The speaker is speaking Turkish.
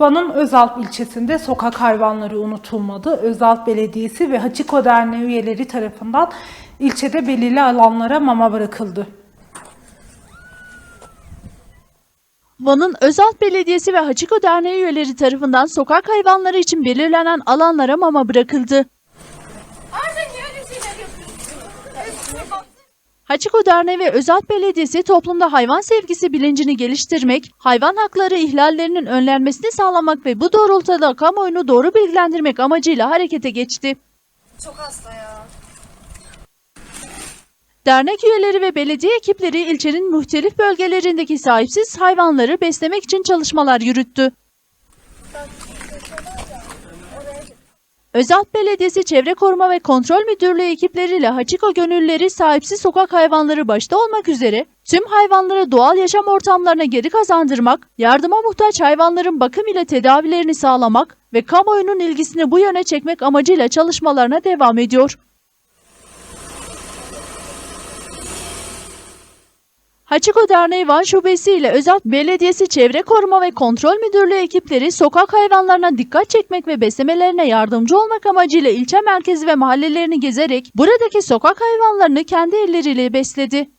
Van'ın Özalp ilçesinde sokak hayvanları unutulmadı. Özalp Belediyesi ve Hachiko Derneği üyeleri tarafından ilçede belirli alanlara mama bırakıldı. Van'ın Özalt Belediyesi ve Hachiko Derneği üyeleri tarafından sokak hayvanları için belirlenen alanlara mama bırakıldı. Hachiko Derneği ve Özalt Belediyesi toplumda hayvan sevgisi bilincini geliştirmek, hayvan hakları ihlallerinin önlenmesini sağlamak ve bu doğrultuda kamuoyunu doğru bilgilendirmek amacıyla harekete geçti. Çok hasta ya. Dernek üyeleri ve belediye ekipleri ilçenin muhtelif bölgelerindeki sahipsiz hayvanları beslemek için çalışmalar yürüttü. Özalp Belediyesi Çevre Koruma ve Kontrol Müdürlüğü ekipleriyle Hachiko gönülleri sahipsiz sokak hayvanları başta olmak üzere tüm hayvanları doğal yaşam ortamlarına geri kazandırmak, yardıma muhtaç hayvanların bakım ile tedavilerini sağlamak ve kamuoyunun ilgisini bu yöne çekmek amacıyla çalışmalarına devam ediyor. Hachiko Derneği Van Şubesi ile Özalp Belediyesi Çevre Koruma ve Kontrol Müdürlüğü ekipleri sokak hayvanlarına dikkat çekmek ve beslemelerine yardımcı olmak amacıyla ilçe merkezi ve mahallelerini gezerek buradaki sokak hayvanlarını kendi elleriyle besledi.